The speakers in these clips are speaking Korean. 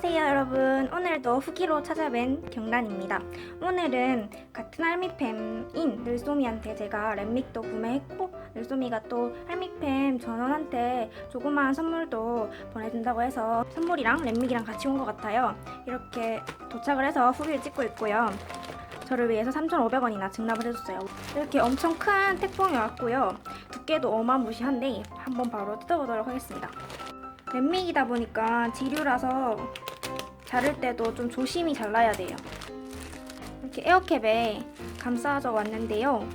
안녕하세요 여러분. 오늘도 후기로 찾아뵌 경란입니다. 오늘은 같은 할미팸인 늘소미한테 제가 랩믹도 구매했고 늘소미가 또 할미팸 전원한테 조그마한 선물도 보내준다고 해서 선물이랑 랩믹이랑 같이 온 것 같아요. 이렇게 도착을 해서 후기를 찍고 있고요. 저를 위해서 3,500원이나 증납을 해줬어요. 이렇게 엄청 큰 택봉이 왔고요. 두께도 어마무시한데 한번 바로 뜯어보도록 하겠습니다 랩믹이다 보니까 지류라서 자를 때도 좀 조심히 잘라야 돼요. 이렇게 에어캡에 감싸져 왔는데요.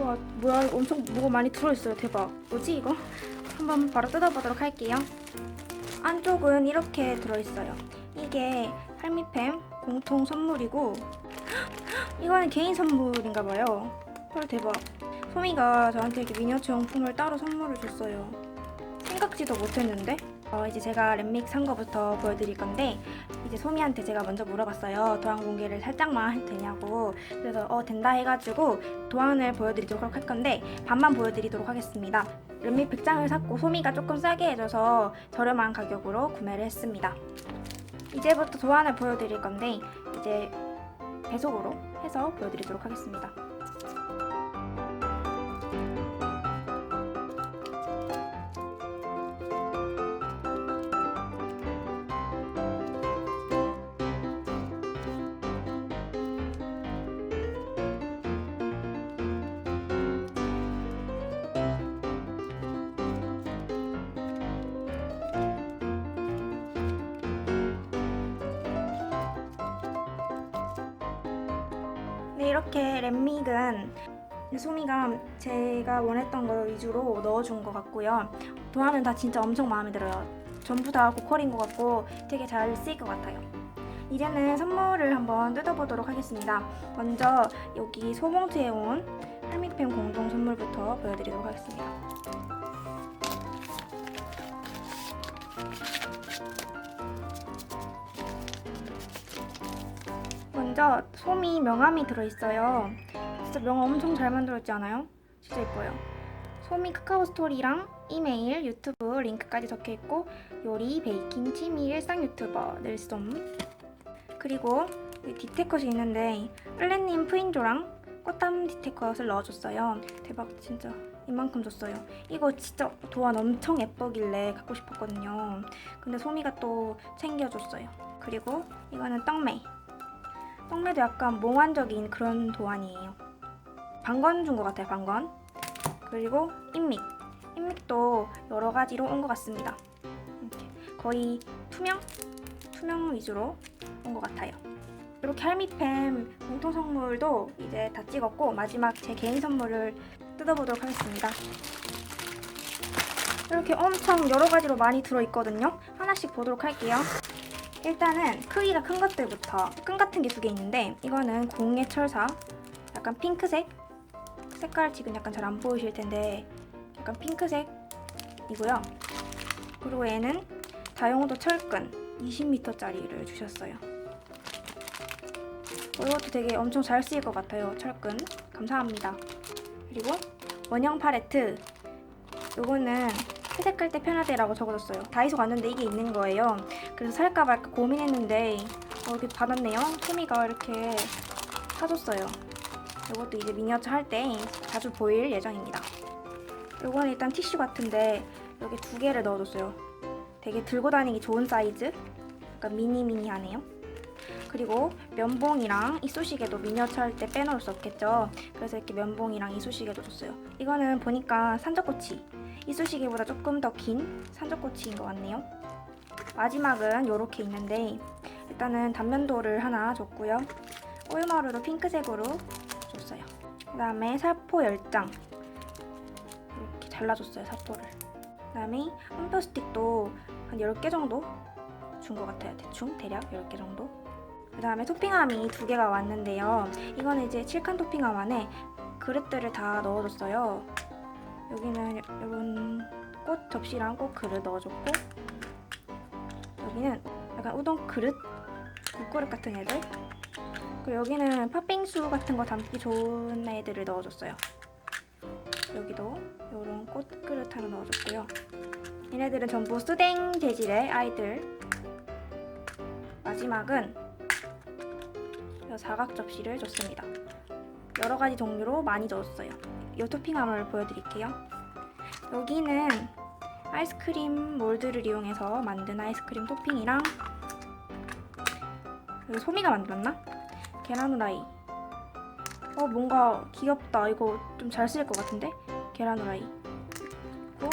와, 뭐야, 엄청 뭐가 많이 들어있어요. 대박. 뭐지, 이거? 한번 바로 뜯어보도록 할게요. 안쪽은 이렇게 들어있어요. 이게 할미팸 공통 선물이고, 이거는 개인 선물인가 봐요. 헐, 대박. 소미가 저한테 이렇게 미니어처 용품을 따로 선물을 줬어요. 생각지도 못했는데? 어, 이제 제가 랩믹 산 거부터 보여드릴 건데 이제 소미한테 제가 먼저 물어봤어요. 도안 공개를 살짝만 해도 되냐고. 그래서 어 된다 해가지고 도안을 보여드리도록 할 건데 반만 보여드리도록 하겠습니다. 랩믹 100장을 샀고 소미가 조금 싸게 해줘서 저렴한 가격으로 구매를 했습니다. 이제부터 도안을 보여드릴 건데 이제 배속으로 해서 보여드리도록 하겠습니다. 이렇게 랩믹은 소미가 제가 원했던 거 위주로 넣어준 것 같고요. 도안은 다 진짜 엄청 마음에 들어요. 전부 다 고퀄인 것 같고 되게 잘 쓰일 것 같아요. 이제는 선물을 한번 뜯어보도록 하겠습니다. 먼저 여기 소봉투에 온 할미팸 공동 선물부터 보여드리도록 하겠습니다. 먼저 솜이 명함이 들어있어요. 진짜 명함 엄청 잘 만들었지 않아요? 진짜 예뻐요. 솜이 카카오 스토리랑 이메일, 유튜브 링크까지 적혀 있고 요리, 베이킹, 취미, 일상 유튜버 늘솜 그리고 이 디테컷이 있는데 플랜님 프인조랑 꽃담 디테컷을 넣어줬어요. 대박 진짜 이만큼 줬어요. 이거 진짜 도안 엄청 예쁘길래 갖고 싶었거든요. 근데 소미가 또 챙겨줬어요. 그리고 이거는 떡메. 떡메도 약간 몽환적인 그런 도안이에요. 방건 준 것 같아요, 방건. 그리고 인믹. 인믹도 여러 가지로 온 것 같습니다. 거의 투명? 투명 위주로 온 것 같아요. 이렇게 할미팸 공통 선물도 이제 다 찍었고 마지막 제 개인 선물을 뜯어보도록 하겠습니다. 이렇게 엄청 여러 가지로 많이 들어있거든요. 하나씩 보도록 할게요. 일단은 크기가 큰 것들부터 끈 같은 게 두 개 있는데 이거는 공예 철사 약간 핑크색? 색깔 지금 약간 잘 안 보이실 텐데 약간 핑크색이고요. 그리고 얘는 다용도 철근 20m짜리를 주셨어요. 이것도 되게 엄청 잘 쓰일 것 같아요 철근. 감사합니다. 그리고 원형 팔레트. 요거는 회색할 때 편하대라고 적어줬어요. 다이소 갔는데 이게 있는 거예요. 그래서 살까 말까 고민했는데 어, 이렇게 받았네요. 소미가 이렇게 사줬어요. 이것도 이제 미니어처 할 때 자주 보일 예정입니다. 이건 일단 티슈 같은데 여기 두 개를 넣어줬어요. 되게 들고 다니기 좋은 사이즈. 약간 미니미니하네요. 그리고 면봉이랑 이쑤시개도 미니어처 할 때 빼놓을 수 없겠죠. 그래서 이렇게 면봉이랑 이쑤시개도 줬어요. 이거는 보니까 산적꼬치. 이쑤시개보다 조금 더 긴 산적꼬치인 것 같네요. 마지막은 이렇게 있는데 일단은 단면도를 하나 줬고요. 오유마루도 핑크색으로 줬어요. 그 다음에 살포 10장 이렇게 잘라줬어요 사포를. 그 다음에 홈표 스틱도 한 10개 정도 준 것 같아요. 대충 대략 10개 정도. 그 다음에 토핑함이 두 개가 왔는데요. 이거는 이제 칠칸 토핑함 안에 그릇들을 다 넣어줬어요. 여기는 이런 꽃 접시랑 꽃 그릇 넣어줬고 여기는 약간 우동 그릇, 국그릇 같은 애들 그리고 여기는 팥빙수 같은 거 담기 좋은 애들을 넣어줬어요 여기도 이런 꽃 그릇 하나 넣어줬고요 얘네들은 전부 수댕 재질의 아이들 마지막은 이 사각 접시를 줬습니다. 여러 가지 종류로 많이 넣었어요. 이 토핑함을 보여드릴게요. 여기는 아이스크림 몰드를 이용해서 만든 아이스크림 토핑이랑 이거 소미가 만들었나? 계란 후라이. 어 뭔가 귀엽다. 이거 좀 잘 쓸 것 같은데? 계란 후라이. 그리고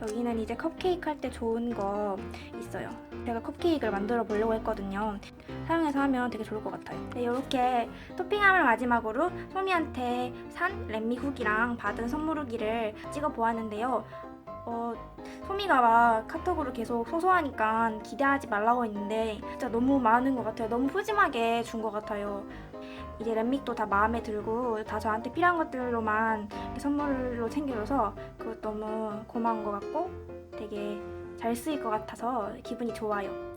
여기는 이제 컵케이크 할 때 좋은 거 있어요. 제가 컵케이크를 만들어 보려고 했거든요. 사용해서 하면 되게 좋을 것 같아요. 네, 이렇게 토핑함을 마지막으로 소미한테 산 후기랑 받은 선물 후기를 찍어 보았는데요. 어, 소미가 막 카톡으로 계속 소소하니까 기대하지 말라고 했는데 진짜 너무 많은 것 같아요. 너무 푸짐하게 준 것 같아요. 이제 랩믹도 다 마음에 들고 다 저한테 필요한 것들로만 선물로 챙겨줘서 그것 너무 고마운 것 같고 되게 잘 쓰일 것 같아서 기분이 좋아요.